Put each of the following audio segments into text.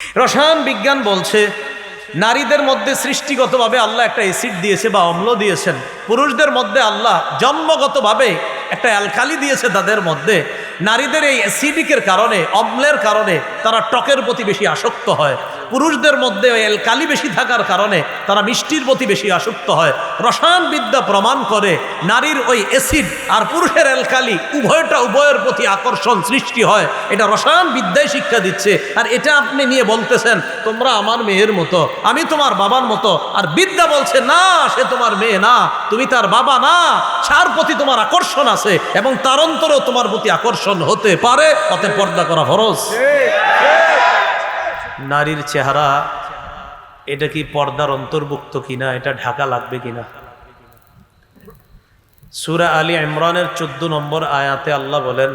রসায়ন বিজ্ঞান বলছে, নারীদের মধ্যে সৃষ্টিগতভাবে আল্লাহ একটা অ্যাসিড দিয়েছে বা অম্ল দিয়েছেন। পুরুষদের মধ্যে আল্লাহ জন্মগতভাবে একটা অ্যালকালি দিয়েছে তাদের মধ্যে। নারীদের এই অ্যাসিডিকের কারণে, অম্লের কারণে তারা টকের প্রতি বেশি আসক্ত হয়। পুরুষদের মধ্যে ওই অ্যালকালি বেশি থাকার কারণে তারা মিষ্টির প্রতি বেশি আসক্ত হয়। রসায়নবিদ্যা প্রমাণ করে নারীর ওই অ্যাসিড আর পুরুষের অ্যালকালি উভয়টা উভয়ের প্রতি আকর্ষণ সৃষ্টি হয়। এটা রসায়ন বিদ্যায় শিক্ষা দিচ্ছে। আর এটা আপনি নিয়ে বলতেছেন, তোমরা আমার মেয়ের মতো, আমি তোমার বাবার মতো। আর বিদ্যা বলছে, না, সে তোমার মেয়ে না, তুমি তার বাবা না। সার প্রতি তোমার আকর্ষণ আছে। এবং তার অন্তরেও তোমার প্রতি আকর্ষণ হতে পারে অতে পর্দা করা ফরজ নারীর চেহারা এটা কি পর্দার অন্তর্ভুক্ত কিনা এটা ঢাকা লাগবে কিনা সুরা আলী ইমরানের চোদ্দ নম্বর আয়াতে আল্লাহ বলেন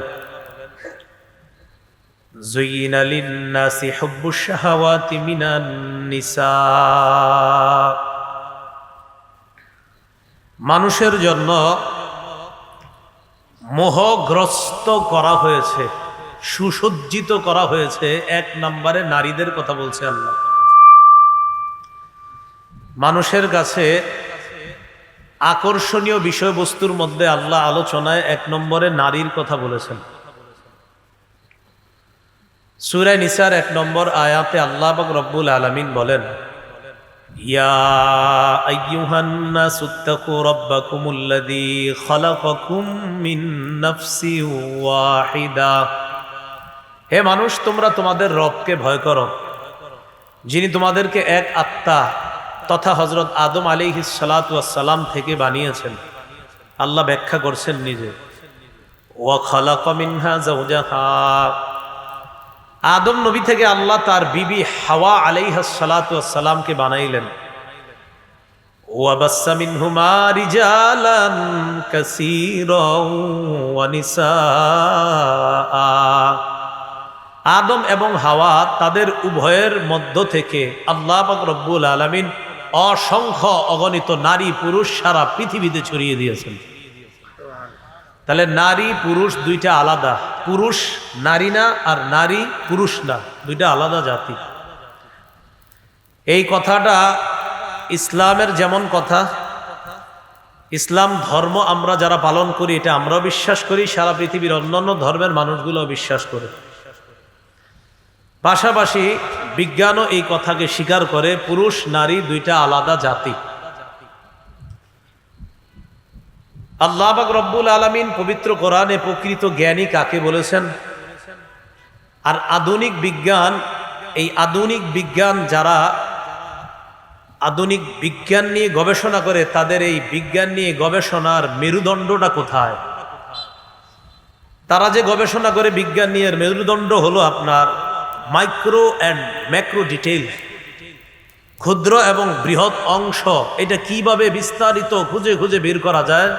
زين للناس حب الشهوات من النساء মানুষের জন্য মোহগ্রস্ত করা হয়েছে, সুসজ্জিত করা হয়েছে, এক নম্বরে নারীদের কথা বলছে আল্লাহ। মানুষের কাছে আকর্ষণীয় বিষয়বস্তুর মধ্যে আল্লাহ আলোচনায় এক নম্বরে নারীর কথা বলেছেন। সুরায় নিসার এক নম্বর আয়াতে আল্লাহ রব্বুল আলমিন বলেন ইয়া আইয়ুহান নাসু ইত্তাকু রাব্বাকুমুল্লাযী খালাকাকুম মিন নাফসিন ওয়াহিদা। হে মানুষ, তোমরা তোমাদের রবকে ভয় করো। যিনি তোমাদেরকে এক আত্মা তথা হজরত আদম আলী সালাম থেকে বানিয়েছেন, আল্লাহ ব্যাখ্যা করছেন নিজে। ওয়া খালাকা মিনহা আদম নবী থেকে আল্লাহ তার বিবি হাওয়া আলাইহাসালাতামকে বানাইলেন। আদম এবং হাওয়া তাদের উভয়ের মধ্য থেকে আল্লাহ রব্বুল আলমিন অসংখ্য অগণিত নারী পুরুষ সারা পৃথিবীতে ছড়িয়ে দিয়েছেন। তাহলে নারী, পুরুষ দুইটা আলাদা। পুরুষ নারী না আর নারী, পুরুষ না। দুইটা আলাদা জাতি। এই কথাটা ইসলামের যেমন কথা, ইসলাম ধর্ম আমরা যারা পালন করি, এটা আমরাও বিশ্বাস করি, সারা পৃথিবীর অন্যান্য ধর্মের মানুষগুলো বিশ্বাস করে। পাশাপাশি বিজ্ঞানও এই কথাকে স্বীকার করে, পুরুষ, নারী দুইটা আলাদা জাতি। আল্লাহ বাক রব্বুল আলমিন পবিত্র কোরআনে প্রকৃত জ্ঞানী কাকে বলেছেন? আর আধুনিক বিজ্ঞান, এই আধুনিক বিজ্ঞান যারা আধুনিক বিজ্ঞান নিয়ে গবেষণা করে, তাদের এই বিজ্ঞান নিয়ে গবেষণার মেরুদণ্ডটা কোথায়? তারা যে গবেষণা করে বিজ্ঞান নিয়ে মেরুদণ্ড হলো আপনার মাইক্রো অ্যান্ড ম্যাক্রো ডিটেল ক্ষুদ্র এবং বৃহৎ অংশ, এটা কীভাবে বিস্তারিত খুঁজে খুঁজে বের করা যায়?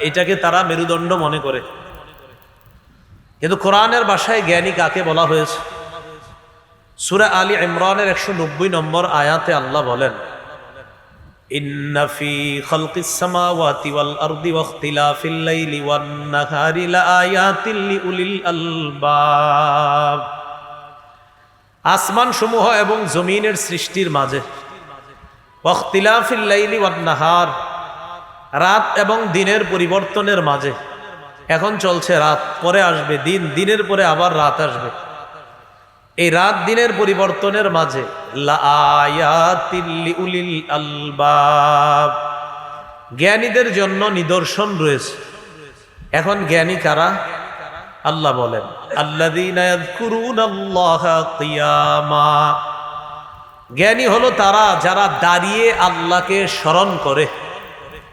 এটাকে তারা মেরুদণ্ড মনে করে। কিন্তু কোরআনের ভাষায় জ্ঞানী কাকে বলা হয়েছে? সুরা আলী ইমরানের একশো নব্বই নম্বর আয়াতে আল্লাহ বলেন আসমান সমূহ এবং জমিনের সৃষ্টির মাঝে ওয়াক্তিলাফিল্লাইলি ওয়ান্নাহার রাত এবং দিনের পরিবর্তনের মাঝে। এখন চলছে রাত, পরে আসবে দিন, দিনের পরে আবার রাত আসবে। এই রাত, দিনের পরিবর্তনের মাঝে। জ্ঞানীদের জন্য নিদর্শন রয়েছে। এখন জ্ঞানী কারা? আল্লাহ বলেন আল্লাহ জ্ঞানী হলো তারা যারা দাঁড়িয়ে আল্লাহকে স্মরণ করে।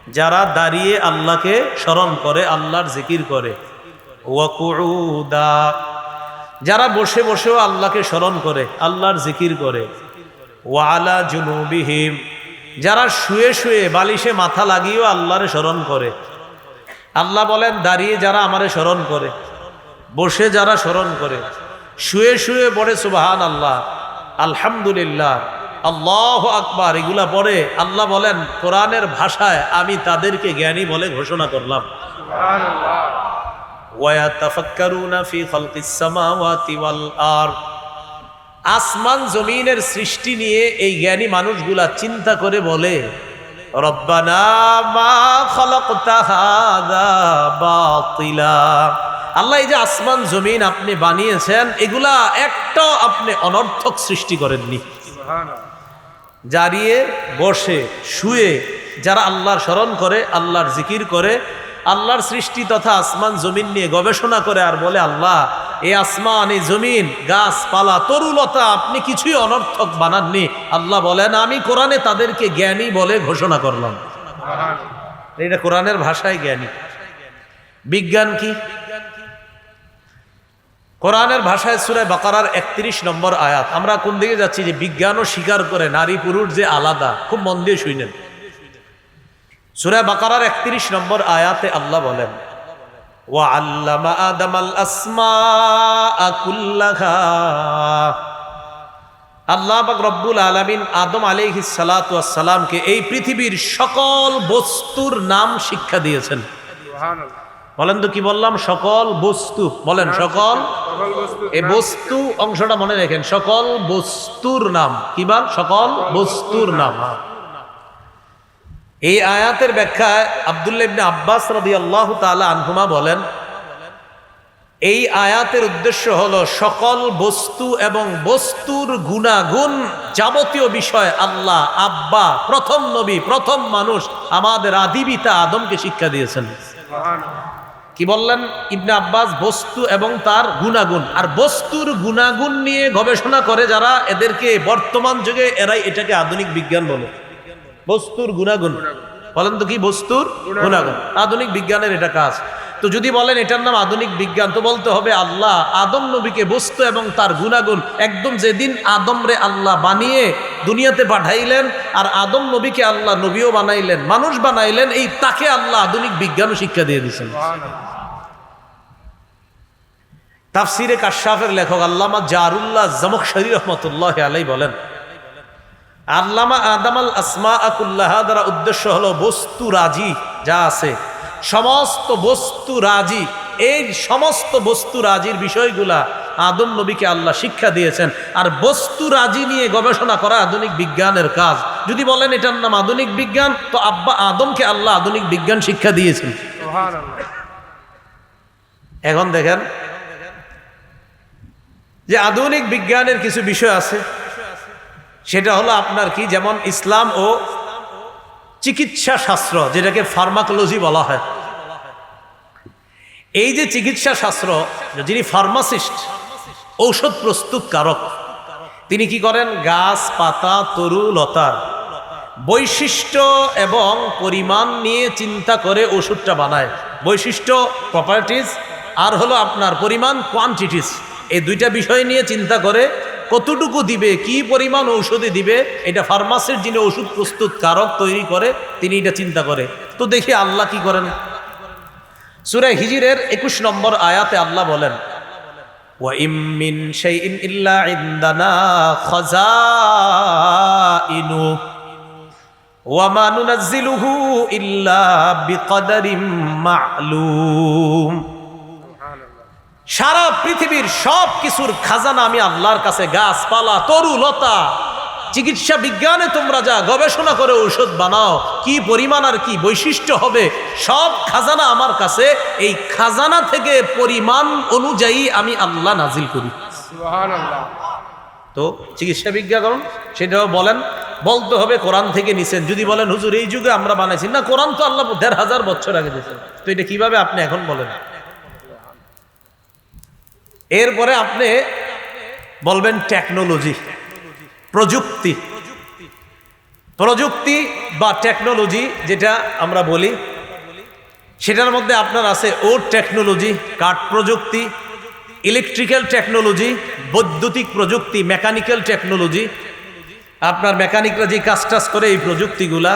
যারা দাঁড়িয়ে আল্লাহকে স্মরণ করে, আল্লাহর জিকির করে। ওয়াকুদা যারা বসে বসেও আল্লাহকে স্মরণ করে, আল্লাহর জিকির করে। ওয়ালা জুনুবিহিম। যারা শুয়ে শুয়ে বালিশে মাথা লাগিয়েও আল্লাহরে স্মরণ করে। আল্লাহ বলেন, দাঁড়িয়ে যারা আমারে স্মরণ করে, বসে যারা স্মরণ করে, শুয়ে শুয়ে পড়ে সুবাহান আল্লাহ আলহামদুলিল্লাহ। আল্লাহ আকবার এগুলা পরে আল্লাহ বলেন কোরআনের ভাষায় আমি তাদেরকে জ্ঞানী বলে ঘোষণা করলাম। আসমান জমিনের সৃষ্টি নিয়ে এই জ্ঞানী মানুষগুলা চিন্তা করে বলে আল্লাহ এই যে আসমান জমিন আপনি বানিয়েছেন এগুলা একটা আপনি অনর্থক সৃষ্টি করেননি। জারিয়ে বসে শুয়ে যারা আল্লাহর স্মরণ করে আল্লাহর জিকির করে আল্লাহর সৃষ্টি তথা আসমান জমিন নিয়ে গবেষণা করে আর বলে আল্লাহ এই আসমান এই জমিন গাছপালা তরুলতা আপনি কিছুই অনর্থক বানাননি। আল্লাহ বলেন আমি কোরআনে তাদেরকে জ্ঞানী বলে ঘোষণা করলাম। এটা কোরআনের ভাষায় জ্ঞানী। বিজ্ঞান কি? কোরআনের ভাষায় সুরায় বাকারার একত্রিশ নম্বর আয়াত। আমরা কোন দিকে যাচ্ছি যে বিজ্ঞানও স্বীকার করে নারী পুরুষ যে আলাদা খুব মন দিয়ে শুনেন সুরায় বাকারার একত্রিশ নম্বর আয়াতে আল্লাহ বলেন ওয়া আল্লামা আদামাল আসমা কুল্লাহা। আল্লাহ রব্বুল আলামিন আদম আলাইহিস সালাতু ওয়াস সালামকে এই পৃথিবীর সকল বস্তুর নাম শিক্ষা দিয়েছেন। বলেন তো কি বললাম? সকল বস্তু। বলেন সকল এই বস্তু অংশটা মনে রাখেন সকল বস্তুর নাম। কি বল সকল বস্তুর নাম। এই আয়াতের ব্যাখ্যায় আব্দুল্লাহ ইবনে আব্বাস রাদিয়াল্লাহু তাআলা আনহুমা বলেন এই আয়াতের উদ্দেশ্য হলো সকল বস্তু এবং বস্তুর গুণাগুণ যাবতীয় বিষয় আল্লাহ আব্বা প্রথম নবী প্রথম মানুষ আমাদের আদিবিতা আদমকে শিক্ষা দিয়েছেন। কি বললেন? ইবনে আব্বাস বস্তু এবং তার গুণাগুণ। আর বস্তুর গুণাগুণ নিয়ে গবেষণা করে যারা, এদেরকে বর্তমান যুগে এরাই এটাকে আধুনিক বিজ্ঞান বলে। বস্তুর গুণাগুণ। বলেন তো কি বস্তুর গুণাগুণ? আধুনিক বিজ্ঞানের এটা কাজ। তো যদি বলেন এটার নাম আধুনিক বিজ্ঞান, তো বলতে হবে আল্লাহ আদম নবীকে বস্তু এবং তার গুণাগুণ। একদম যেদিন আদম রে আল্লাহ বানিয়ে দুনিয়াতে পাঠাইলেন আর আদম নবীকে আল্লাহ নবীও বানাইলেন, মানুষ বানাইলেন, এই তাকে আল্লাহ আধুনিক বিজ্ঞানও শিক্ষা দিয়ে দিয়েছেন। তাফসিরে কাশাফের লেখক আল্লামা জারুল্লাহ জমক শরী রহমতুল্লাহ আলাই বলেন, আল্লামা আদামাল আসমা আকুল্লাহ দ্বারা উদ্দেশ্য হলো, বস্তু রাজি যা আছে সমস্ত বস্তু রাজি। এই সমস্ত বস্তু রাজির বিষয়গুলা আদম নবীকে আল্লাহ শিক্ষা দিয়েছেন। আর বস্তু রাজি নিয়ে গবেষণা করা আধুনিক বিজ্ঞানের কাজ। যদি বলেন এটার নাম আধুনিক বিজ্ঞান তো আব্বা আদমকে আল্লাহ আধুনিক বিজ্ঞান শিক্ষা দিয়েছেন। এখন দেখেন যে আধুনিক বিজ্ঞানের কিছু বিষয় আছে। সেটা হলো আপনার কি? যেমন ইসলাম ও চিকিৎসা শাস্ত্র যেটাকে ফার্মাকোলজি বলা হয়। এই যে চিকিৎসা শাস্ত্র, যিনি ফার্মাসিস্ট, ঔষধ প্রস্তুতকারক, তিনি কি করেন? গাছ, পাতা, তরু লতার বৈশিষ্ট্য এবং পরিমাণ নিয়ে চিন্তা করে ওষুধটা বানায়। বৈশিষ্ট্য প্রপার্টিস আর হলো আপনার পরিমাণ কোয়ান্টিটিস এই দুইটা বিষয় নিয়ে চিন্তা করে কতটুকু দিবে, কি পরিমাণ ঔষধে দিবে, এটা ফার্মাসির যিনি ওষুধ প্রস্তুতকারক তৈরি করে, তিনি এটা চিন্তা করে। তো দেখি আল্লাহ কি করেন? সুরে হিজিরের একুশ নম্বর আয়াতে আল্লাহ বলেন وَإِن مِّن شَيْءٍ إِلَّا عِندَنَا خَزَائِنُهُ وَمَا نُنَزِّلُهُ إِلَّا بِقَدَرٍ مَّعْلُومٍ সারা পৃথিবীর সব কিছুর খাজানা আমি আল্লাহর কাছে গাছপালা তরু লতা চিকিৎসা বিজ্ঞানে তোমরা যা গবেষণা করে ঔষধ বানাও কি পরিমাণ আর কি বৈশিষ্ট্য হবে সব খাজানা আমার কাছে। এই খাজানা থেকে পরিমাণ অনুযায়ী আমি আল্লাহ নাজিল করি। তো চিকিৎসা বিজ্ঞান সেটাও বলেন। বলতে হবে কোরআন থেকে নিছেন। যদি বলেন হুজুর এই যুগে আমরা বানাইছি। না কোরআন তো আল্লাহ দেড় হাজার বছর আগে দিয়েছেন। তো এটা কীভাবে আপনি এখন বলেন? এরপরে আপনি বলবেন টেকনোলজি। প্রযুক্তি। প্রযুক্তি বা টেকনোলজি যেটা আমরা বলি, সেটার মধ্যে আপনার আছে ও টেকনোলজি কাঠ প্রযুক্তি ইলেকট্রিক্যাল টেকনোলজি বৈদ্যুতিক প্রযুক্তি মেকানিক্যাল টেকনোলজি আপনার মেকানিকরা যে কাজ টাজ করে এই প্রযুক্তিগুলা।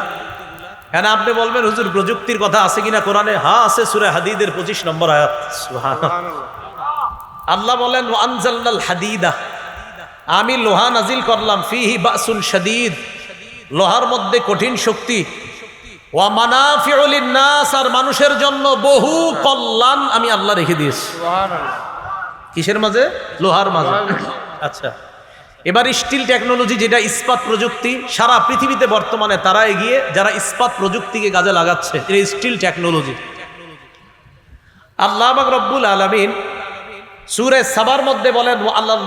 হ্যাঁ আপনি বলবেন, হুজুর, প্রযুক্তির কথা আছে কিনা কোরআনে? হ্যাঁ আছে সুরে হাদিদের পঁচিশ নম্বর আয়াত। আল্লাহ বলেন আনজাল্লাল হাদিদা। আমি লোহা নাজিল করলাম ফিহি বাসুন শাদীদ। লোহার মধ্যে কঠিন শক্তি। ওয়া মানাফিউল নাস আর মানুষের জন্য বহু কল্যাণ আমি আল্লাহ রেখে দিয়েছি। কিসের মাঝে? লোহার মাঝে। আচ্ছা। এবার স্টিল টেকনোলজি যেটা ইস্পাত প্রযুক্তি সারা পৃথিবীতে বর্তমানে তারা এগিয়ে যারা ইস্পাত প্রযুক্তিকে কাজে লাগাচ্ছে এটা স্টিল টেকনোলজি। আল্লাহ রব্বুল আলমিন সুরে সাবার মধ্যে বলেন ও আল্লাহ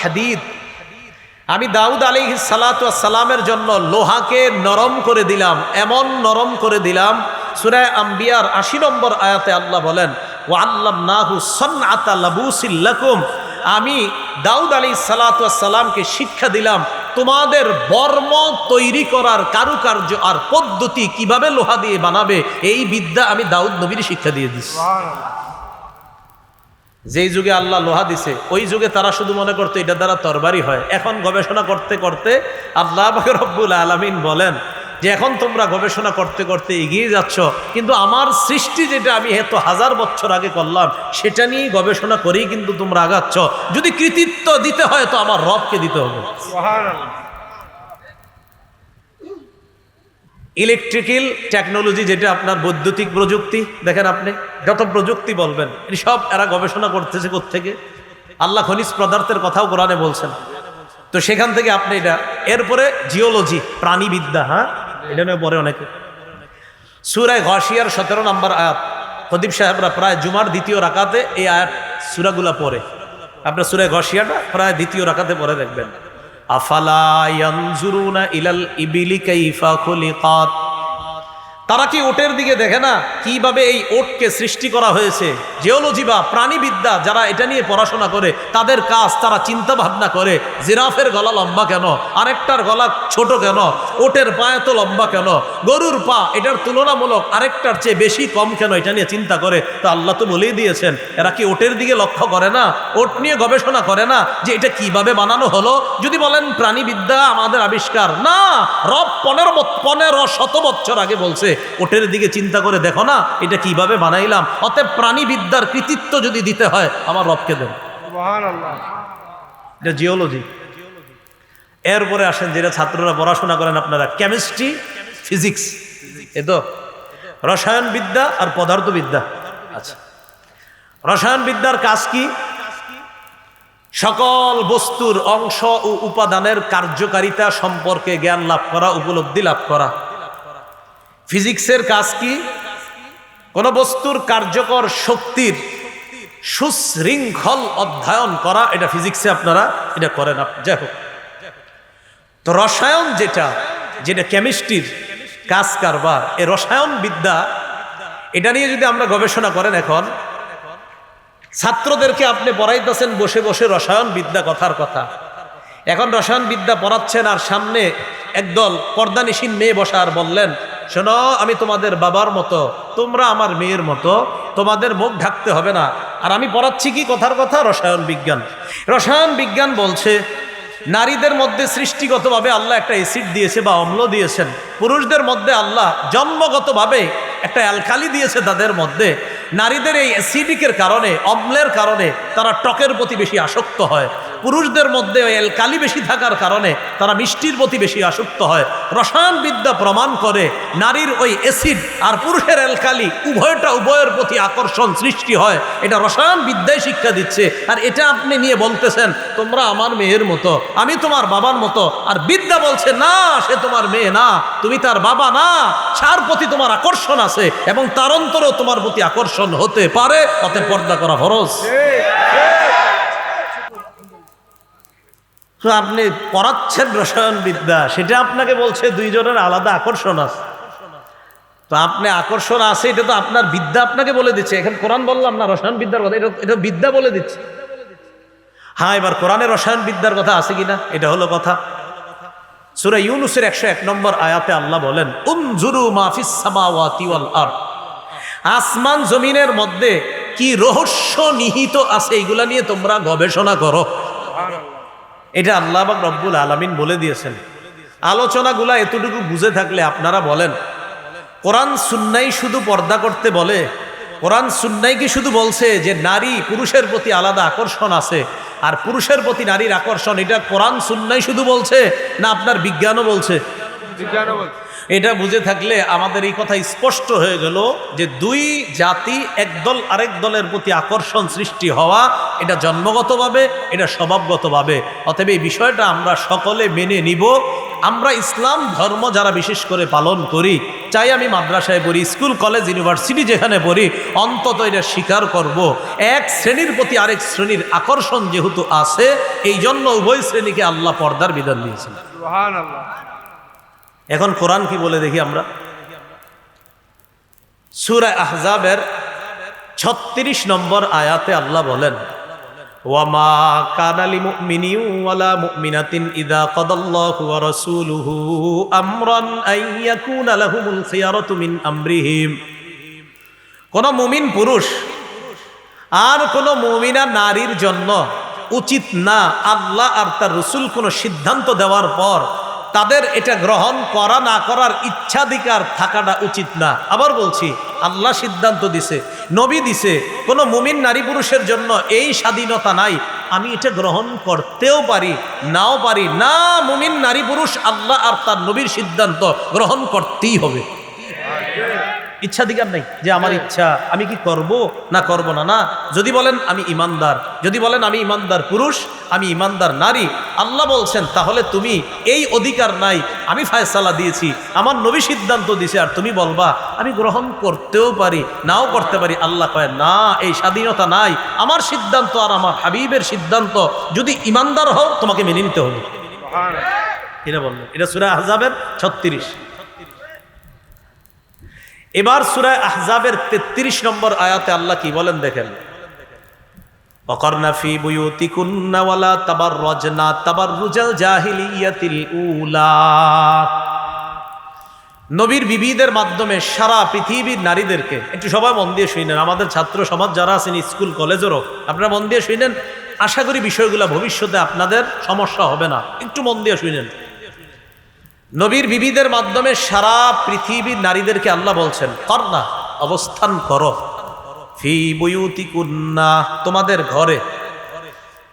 হাদিদ। আমি দাউদ আলী সালামের জন্য লোহাকে নরম করে দিলাম, এমন নরম করে দিলাম সুরায় আম্বিয়ার আশি নম্বর আয়াতে আল্লাহ বলেন ও আল্লাহ নাহু সন আতালাবুসিল্লাকুম আমি দাউদ আলী সালাতামকে শিক্ষা দিলাম, তোমাদের বর্ম তৈরি করার কারুকার্য আর পদ্ধতি কীভাবে লোহা দিয়ে বানাবে, এই বিদ্যা আমি দাউদ নবীর শিক্ষা দিয়ে দিচ্ছি যেই যুগে আল্লাহ লোহা দিছে, ওই যুগে তারা শুধু মনে করতো, এটা দ্বারা তরবারি হয়। এখন গবেষণা করতে করতে আল্লাহ রব্বুল আলমিন বলেন যে, এখন তোমরা গবেষণা করতে করতে এগিয়ে যাচ্ছ, কিন্তু আমার সৃষ্টি যেটা আমি এত হাজার বছর আগে করলাম, সেটা নিয়ে গবেষণা করেই কিন্তু তোমরা আগাচ্ছ। যদি কৃতিত্ব দিতে হয়, তো আমার রবকে দিতে হবে। ইলেকট্রিক্যাল টেকনোলজি যেটা আপনার বৈদ্যুতিক প্রযুক্তি, দেখেন আপনি, যত প্রযুক্তি বলবেন সব এরা গবেষণা করতেছে থেকে আল্লাহ খনিজ পদার্থের কথাও কোরআনে বলছেন। তো সেখান থেকে আপনি এটা, এরপরে জিওলজি প্রাণীবিদ্যা হ্যাঁ? এটা নিয়ে পরে অনেকে। সুরায় ঘাসিয়ার সতেরো নম্বর আয়াত। প্রদীপ সাহেবরা প্রায় জুমার দ্বিতীয় রাকাতে এই আয়াত সুরাগুলা পড়ে। আপনার সুরায় ঘাসিয়াটা প্রায় দ্বিতীয় রাকাতে পরে দেখবেন। আফালা ইয়ানজুরুনা ইলাল ইবিলি কাইফা খুলিকাত তারা কি ওটের দিকে দেখে না কীভাবে এই ওটকে সৃষ্টি করা হয়েছে? জিওলজি বা প্রাণীবিদ্যা যারা এটা নিয়ে পড়াশোনা করে, তাদের কাজ তারা চিন্তা ভাবনা করে, জিরাফের গলা লম্বা কেন? আরেকটার গলা ছোট কেন? ওটের পা এত লম্বা কেন? গরুর পা, এটার তুলনামূলক আরেকটার চেয়ে বেশি কম কেন? এটা নিয়ে চিন্তা করে। তো আল্লাহ তো বলেই দিয়েছেন, এরা কি ওটের দিকে লক্ষ্য করে না? ওট নিয়ে গবেষণা করে না যে এটা কীভাবে বানানো হলো? যদি বলেন প্রাণীবিদ্যা আমাদের আবিষ্কার, না, রব পনেরো পনেরো শত বছর আগে বলছে ওটের দিকে চিন্তা করে দেখো না এটা কীভাবে বানাইলাম? অতএব প্রাণীবিদ্যার কৃতিত্ব যদি দিতে হয় আমার রবকে দেন। এটা জিওলজি। এরপরে আসেন যেটা ছাত্ররা পড়াশোনা করেন আপনারা কেমিস্ট্রি ফিজিক্স। এ তো রসায়নবিদ্যা আর পদার্থবিদ্যা। আচ্ছা। রসায়নবিদ্যার কাজ কি? সকল বস্তুর অংশ ও উপাদানের কার্যকারিতা সম্পর্কে জ্ঞান লাভ করা উপলব্ধি লাভ করা। ফিজিক্সের কাজ কি? কোন বস্তুর কার্যকর শক্তির সুশৃঙ্খল অধ্যয়ন করা, এটা ফিজিক্সে আপনারা এটা করেন যাই হোক। তো রসায়ন যেটা যেটা কেমিস্ট্রির কাজ কারবার এ রসায়ন বিদ্যা এটা নিয়ে যদি আমরা গবেষণা করেন এখন, ছাত্রদেরকে আপনি পড়াইতেছেন বসে বসে রসায়ন বিদ্যা কথার কথা। এখন রসায়ন বিদ্যা পড়াচ্ছেন আর সামনে একদল পর্দানিসীন মেয়ে বসা আর বললেন শোনো, আমি তোমাদের বাবার মতো, তোমরা আমার মেয়ের মতো, তোমাদের মুখ ঢাকতে হবে না। আর আমি পড়াচ্ছি কি কথার কথা? রসায়ন বিজ্ঞান। রসায়ন বিজ্ঞান বলছে, নারীদের মধ্যে সৃষ্টিগতভাবে আল্লাহ একটা অ্যাসিড দিয়েছে বা অম্ল দিয়েছেন। পুরুষদের মধ্যে আল্লাহ জন্মগতভাবে একটা অ্যালকালি দিয়েছে তাদের মধ্যে। নারীদের এই অ্যাসিডিকের কারণে, অম্লের কারণে তারা টকের প্রতি বেশি আসক্ত হয়। পুরুষদের মধ্যে অ্যালকালি বেশি থাকার কারণে তারা মিষ্টির প্রতি বেশি আসক্ত হয়। রসায়নবিদ্যা প্রমাণ করে নারীর ওই অ্যাসিড আর পুরুষের অ্যালকালি উভয়টা উভয়ের প্রতি আকর্ষণ সৃষ্টি হয়। এটা রসায়ন বিদ্যায় শিক্ষা দিচ্ছে। আর এটা আপনি নিয়ে বলতেছেন, তোমরা আমার মেয়ের মতো, আমি তোমার বাবার মতো। আর বিদ্যা বলছে, না, সে তোমার মেয়ে না, তুমি তার বাবা না। সার প্রতি তোমার আকর্ষণ আছে এবং তার অন্তরেও তোমার প্রতি আকর্ষণ হতে পারে অতে পর্দা করা ফরজ। তো আপনি পড়াচ্ছেন রসায়ন বিদ্যা, সেটা আপনাকে বলছে দুইজনের আলাদা আকর্ষণ আছে। তো আপনি আকর্ষণ আছে, এটা তো আপনার বিদ্যা আপনাকে বলে দিচ্ছে। এখন কোরআন বললাম না, রসায়ন বিদ্যার কথা, এটা এটা বিদ্যা বলে দিচ্ছে। হ্যাঁ এবার কোরআনের রসায়ন বিদ্যার কথা আছে কিনা, এটা হলো কথা। সুরা ইউনুসের একশো এক নম্বর আয়াতে আল্লাহ বলেন, উনজুরু মাফিস ওয়াল আর আসমান জমিনের মধ্যে কি রহস্য নিহিত আছে, এগুলা নিয়ে তোমরা গবেষণা করো। এটা আল্লাহ বা রব্বুল আলমিন বলে দিয়েছেন। আলোচনাগুলা এতটুকু বুঝে থাকলে আপনারা বলেন, কোরআন সুন্নাই শুধু পর্দা করতে বলে? কোরআন সুন্নাই কি শুধু বলছে যে নারী পুরুষের প্রতি আলাদা আকর্ষণ আছে আর পুরুষের প্রতি নারীর আকর্ষণ? এটা কোরআন সুন্নাই শুধু বলছে না আপনার বিজ্ঞানও বলছে। এটা বুঝে থাকলে আমাদের এই কথা স্পষ্ট হয়ে গেল যে দুই জাতি একদল আরেক দলের প্রতি আকর্ষণ সৃষ্টি হওয়া, এটা জন্মগতভাবে, এটা স্বভাবগতভাবে। অতএব এই বিষয়টা আমরা সকলে মেনে নিব। আমরা ইসলাম ধর্ম যারা বিশেষ করে পালন করি, চাই আমি মাদ্রাসায় পড়ি, স্কুল, কলেজ, ইউনিভার্সিটি যেখানে পড়ি, অন্তত এটা স্বীকার করব। এক শ্রেণির প্রতি আরেক শ্রেণির আকর্ষণ যেহেতু আছে এই জন্য উভয় শ্রেণীকে আল্লাহ পর্দার বিধান সুবহানাল্লাহ। এখন কোরআন কি বলে দেখি আমরা? সুরা আহজাবের ছত্রিশ নম্বর আয়াতে আল্লাহ বলেন, ওয়ামা ইদা কোন মুমিন পুরুষ আর কোন মুমিনা নারীর জন্য উচিত না আল্লাহ আর তার রসুল কোনো সিদ্ধান্ত দেওয়ার পর তাদের এটা গ্রহণ করা না করার ইচ্ছাধিকার থাকাটা উচিত না। আবার বলছি, আল্লাহ সিদ্ধান্ত দিছে, নবী দিছে, কোনো মুমিন নারী পুরুষের জন্য এই স্বাধীনতা নাই। আমি এটা গ্রহণ করতেও পারি, নাও পারি, না মুমিন নারী পুরুষ আল্লাহ আর তার নবীর সিদ্ধান্ত গ্রহণ করতেই হবে। ইচ্ছাধিকার নেই যে আমার ইচ্ছা আমি কি করব? না করব না না। যদি বলেন আমি ইমানদার। যদি বলেন আমি ইমানদার পুরুষ আমি ইমানদার নারী আল্লাহ বলছেন তাহলে তুমি এই অধিকার নাই আমি ফায়সালা দিয়েছি। আমার নবী সিদ্ধান্ত দিছে আর তুমি বলবা আমি গ্রহণ করতেও পারি নাও করতে পারি। আল্লাহ কয় না এই স্বাধীনতা নাই। আমার সিদ্ধান্ত আর আমার হাবিবের সিদ্ধান্ত যদি ইমানদার হও তোমাকে মেনে নিতে হবে। এটা বললেন এটা সুরা আহজাবের ছত্রিশ। এবার সুরায় আহজাবের তেত্রিশ নম্বর আয়াতে আল্লাহ কি বলেন দেখেন? অকর্ণাফি বুয়ুতিকুন্না ওয়ালা তাবাররাজনা তাবাররুজাল জাহিলিয়াতিল উলা। নবীর বিবিদের মাধ্যমে সারা পৃথিবীর নারীদেরকে, একটু সবাই মন দিয়ে শুনেন, আমাদের ছাত্র সমাজ যারা আছেন, স্কুল, কলেজেরও, আপনারা মন দিয়ে শুনেন, আশা করি বিষয়গুলো ভবিষ্যতে আপনাদের সমস্যা হবে না, একটু মন দিয়ে শুনেন। নবীর বিবিদের মাধ্যমে সারা পৃথিবীর নারীদেরকে আল্লাহ বলছেন কর না অবস্থান করো। ফি বইউতি কুন্না তোমাদের ঘরে।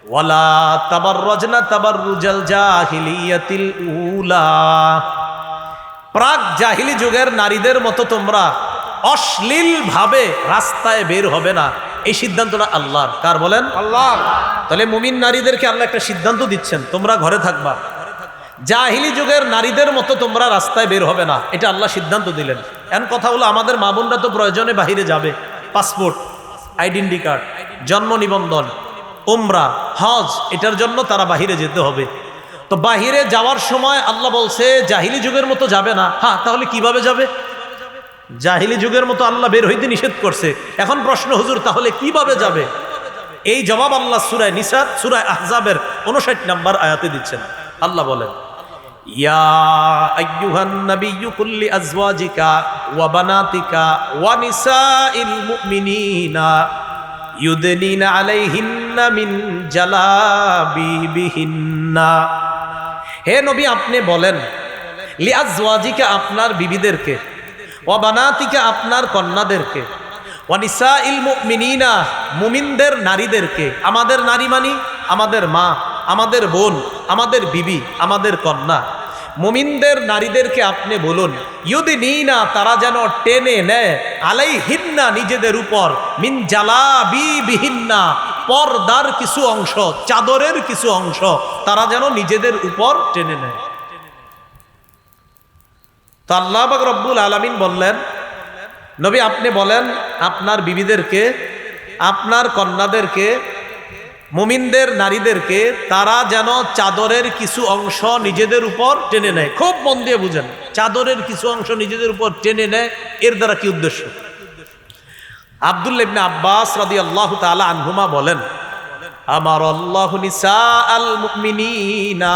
ওয়ালা তাবার রজনা তাবার রুজাল জাহিলিয়াতিল উলা। প্রাক জাহিলি যুগের নারীদের মতো তোমরা অশ্লীল ভাবে রাস্তায় বের হবে না। এই সিদ্ধান্তটা আল্লাহর। কার বলেন? আল্লাহ তাহলে মুমিন নারীদেরকে আল্লাহ একটা সিদ্ধান্ত দিচ্ছেন তোমরা ঘরে থাকবা। জাহিলি যুগের নারীদের মতো তোমরা রাস্তায় বের হবে না। এটা আল্লাহ সিদ্ধান্ত দিলেন। এমন কথা হলো, আমাদের মা বোনরা তো প্রয়োজনে বাহিরে যাবে। পাসপোর্ট, আইডেন্টি কার্ড, জন্ম নিবন্ধন, উমরা, হজ, এটার জন্য তারা বাহিরে যেতে হবে। তো বাহিরে যাওয়ার সময় আল্লাহ বলছে, জাহিলি যুগের মতো যাবে না। হ্যাঁ তাহলে কীভাবে যাবে? জাহিলি যুগের মতো আল্লাহ বের হইতে নিষেধ করছে। এখন প্রশ্ন, হুজুর, তাহলে কীভাবে যাবে? এই জবাব আল্লাহ সুরায় নিসাদ, সুরায় আহজাবের উনষাট নাম্বার আয়াতে দিচ্ছেন। আল্লাহ বলেন হে নবী, আপনি বলেন লিয়াজওয়াজিকা আপনার বিবিদেরকে, ওয়া বানাতিকা আপনার কন্যাদেরকে ওয়ানিসা ইল মুমিনিনা মুমিনদের নারীদেরকে, আমাদের নারী মানি আমাদের মা। আমাদের বোন, আমাদের বিবি, আমাদের কন্যা। মুমিনদের নারীদেরকে আপনি বলুন ইউদি না তারা যেন টেনে নেয়। আলাই হিন্না নিজেদের উপর। মিন জালা বিহিন্না পর্দার কিছু অংশ, চাদরের কিছু অংশ। তারা যেন নিজেদের উপর টেনে নেয়। তো আল্লাহ রব্বুল আলমিন বললেন, নবী, আপনি বলেন, আপনার বিবিদেরকে, আপনার কন্যাদেরকে মুমিনদের নারীদেরকে তারা যেন চাদরের কিছু অংশ নিজেদের উপর টেনে নেয়। খুব মন দিয়ে বুঝেন, চাদরের কিছু অংশ নিজেদের উপর টেনে নেয়, এর দ্বারা কি উদ্দেশ্য? আবদুল্লা আব্বাস রাদি আল্লাহ তালা আনহুমা বলেন আমার আল্লাহ নিসা আল মুমিনিনা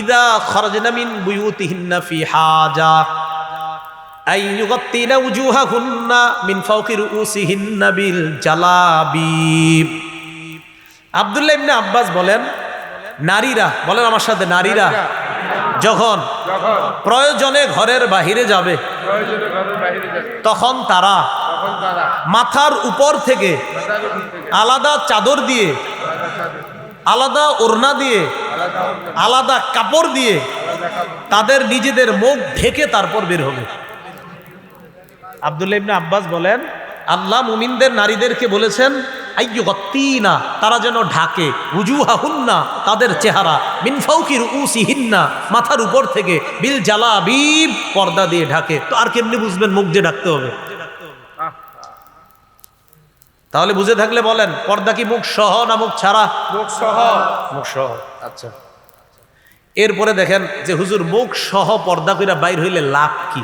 ইদা খরজনা মিন বুয়ুতিহিন্না ফি হাজা আই ইউগাত্তিনা উজুহাহুন্না মিন ফাওকি রুউসিহিন্না বিল জালাবিব। আব্দুল্লাহ ইবনে আব্বাস বলেন নারীরা বলেন আমার সাথে নারীরা যখন প্রয়োজনে ঘরের বাহিরে যাবে বাইরে যাবে তখন তারা মাথার উপর থেকে আলাদা চাদর দিয়ে আলাদা ওড়না দিয়ে আলাদা আলাদা কাপড় দিয়ে। তাদের নিজেদের মুখ ঢেকে তারপর বের হবে। আব্দুল্লাহ ইবনে আব্বাস বলেন আল্লাহ মুমিনদের নারীদেরকে বলেছেন আইয়ুগত্তিনা তারা যেন ঢাকে উজুহাহুন্না তাদের চেহারা মিনফাউকির উসিহিন্না মাথার উপর থেকে বিল জালাবিব পর্দা দিয়ে ঢাকে। তো আর কেমনি বুঝবেন মুখ দিয়ে ঢাকতে হবে? তাহলে বুঝে থাকলে বলেন পর্দা কি মুখ সহ না মুখ ছাড়া? মুখ সহ। মুখ সহ। আচ্ছা। এরপরে দেখেন যে হুজুর মুখ সহ পর্দা কইরা বাইর হইলে লাভ কি?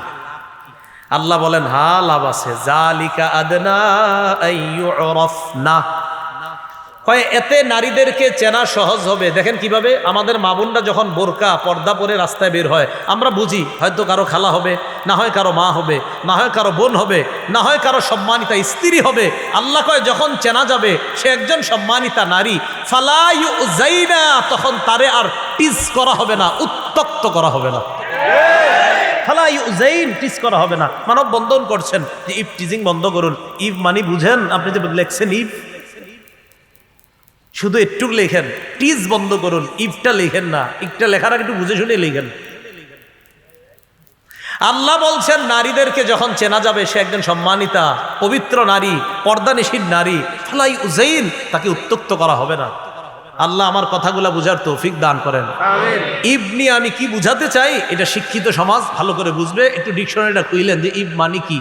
আল্লাহ বলেন, হা, লাভ আছে। জালিকা আদনা কয়, এতে নারীদেরকে চেনা সহজ হবে। দেখেন কীভাবে আমাদের মামুনরা যখন বোরকা, পর্দা পরে রাস্তায় বের হয়, আমরা বুঝি, হয়তো কারও খালা হবে, না হয় কারও মা হবে, না হয় কারও বোন হবে, না হয় কারও সম্মানিতা স্ত্রী হবে। আল্লাহ কয়, যখন চেনা যাবে, সে একজন সম্মানিতা নারী ফালাইউ জাইনা তখন তারে আর টিস করা হবে না, উত্তক্ত করা হবে না। ফালাই উজাইন টিস করা হবে না। মানব বন্ধন করছেন যে ইফ টিজিং বন্ধ করুন। ইফ মানি বুঝেন, আপনি যে লেখছেন ইফ। শুধু একটু লেখেন টিজ বন্ধ করুন, ইফটা লেখেন না। ইফটা লেখার আগে একটু বুঝে শুনে লেখেন। আল্লাহ বলছেন, নারীদেরকে যখন চেনা যাবে, সে একজন সম্মানিতা, পবিত্র নারী পর্দানিসীন নারী ফালাই উজাইন তাকে উত্তক্ত করা হবে না। আল্লাহ আমার কথাগুলা বুঝার তৌফিক দান করেন। আমিন। ইব নিয়ে আমি কি বুঝাতে চাই? এটা শিক্ষিত সমাজ ভালো করে বুঝবে। একটু ডিকশনারিটা খুইলেন যে ইব মানে কি?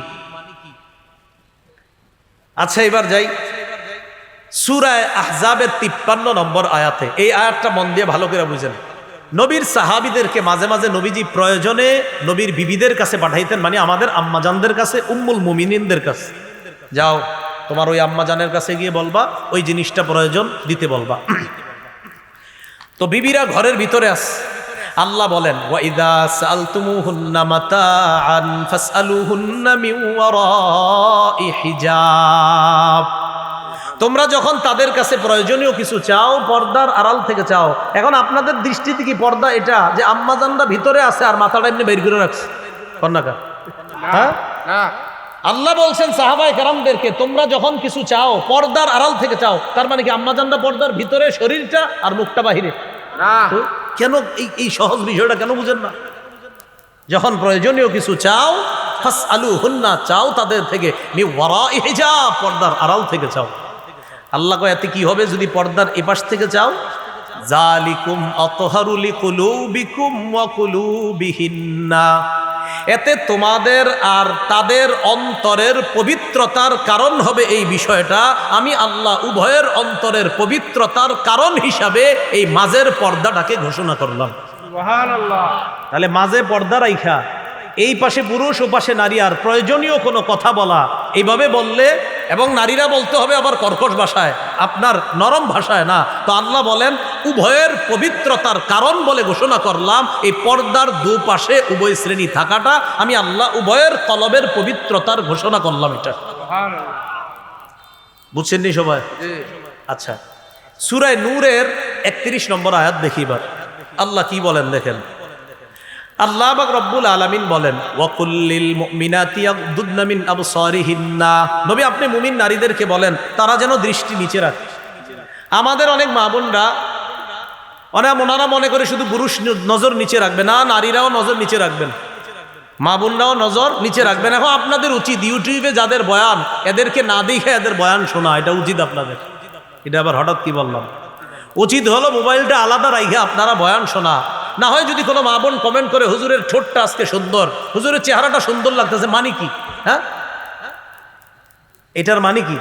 আচ্ছা এবার যাই। সুরায় আহজাবের তিপ্পান্ন নম্বর আয়াতে। এই আয়াতটা মন দিয়ে ভালো করে বুঝেন। নবীর সাহাবিদেরকে মাঝে মাঝে নবীজি প্রয়োজনে নবীর বিবিদের কাছে পাঠাইতেন মানে আমাদের আম্মাজানদের কাছে উম্মুল মুমিনিনদের কাছে। যাও তোমার ওই আম্মাজানের কাছে গিয়ে বলবা ওই জিনিসটা প্রয়োজন দিতে বলবা। তো বিবিরা ঘরের ভিতরে আস আল্লাহ বলেন তোমরা যখন তাদের কাছে প্রয়োজনীয় কিছু চাও, পর্দার আড়াল থেকে চাও, এখন আপনাদের দৃষ্টিতে কি পর্দা এটা? যে আম্মাজানরা ভিতরে আছে আর মাথাটা এমনি বের করে রাখছে। কন্যাকা হ্যাঁ? আল্লাহ বলছেন সাহাবাই কারামদেরকে তোমরা যখন কিছু চাও পর্দার আড়াল থেকে চাও তার মানে কি আম্মাজানরা পর্দার ভিতরে শরীরটা আর মুখটা বাহিরে? কেন এই এই সহজ বিষয়টা কেন বুঝেন না? যখন প্রয়োজনীয় কিছু চাও ফাস আলু হুন্না চাও তাদের থেকে মি ওয়ারা পর্দার আড়াল থেকে চাও। আল্লাহ কয় এতে কি হবে? যদি পর্দার এপাশ থেকে চাও জালিকুম অতহারুলি কুলুবিকুম এতে তোমাদের আর তাদের অন্তরের পবিত্রতার কারণ হবে এই বিষয়টা। আমি আল্লাহ উভয়ের অন্তরের পবিত্রতার কারণ হিসাবে এই মাঝের পর্দাটাকে ঘোষণা করলাম। তাহলে মাঝে পর্দা রাইখা। এই পাশে পুরুষ ও পাশে নারী আর প্রয়োজনীয় কোনো কথা বলা। এইভাবে বললে এবং নারীরা বলতে হবে আবার কর্কশ ভাষায় আপনার নরম ভাষায় না। তো আল্লাহ বলেন উভয়ের পবিত্রতার কারণ বলে ঘোষণা করলাম এই পর্দার দুপাশে উভয় শ্রেণি থাকাটা। আমি আল্লাহ উভয়ের কলবের পবিত্রতার ঘোষণা করলাম এটা। বুঝছেন নি সবাই? আচ্ছা। সুরায় নূরের একত্রিশ নম্বর আয়াত দেখি এবার। আল্লাহ কি বলেন দেখেন? আল্লাহ রব্বুল আলামিন বলেন ওয়াকুল্লিল মুমিনাতি ইয়াগদুদনা মিন আবসারিহিন্না। নবী, আপনি মুমিন নারীদেরকে বলেন, তারা যেন দৃষ্টি নিচে রাখে। আমাদের অনেক মা বোনরা, অনেক ওনারা মনে করে শুধু পুরুষ নজর নিচে রাখবে না, নারীরাও নজর নিচে রাখবেন। মা বোনরাও নজর নিচে রাখবেন। এখন আপনাদের উচিত ইউটিউবে যাদের বয়ান, এদেরকে না দেখে এদের বয়ান শোনা, এটা উচিত আপনাদের। এটা আবার হঠাৎ কি বললাম? উচিত হলো মোবাইলটা আলাদা রাখে আপনারা বয়ান শোনা। না হয় যদি কোনো মা বোন কমেন্ট করে, হুজুরের ঠোঁটটা আজকে সুন্দর, হুজুরের চেহারাটা সুন্দর লাগতেছে মানে কি? হ্যাঁ? এটার মানে কি?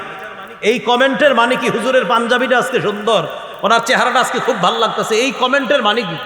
এই কমেন্টের মানে কি? হুজুরের পাঞ্জাবিটা আজকে সুন্দর, ওনার চেহারাটা আজকে খুব ভালো লাগতেছে, এই কমেন্টের মানে কি?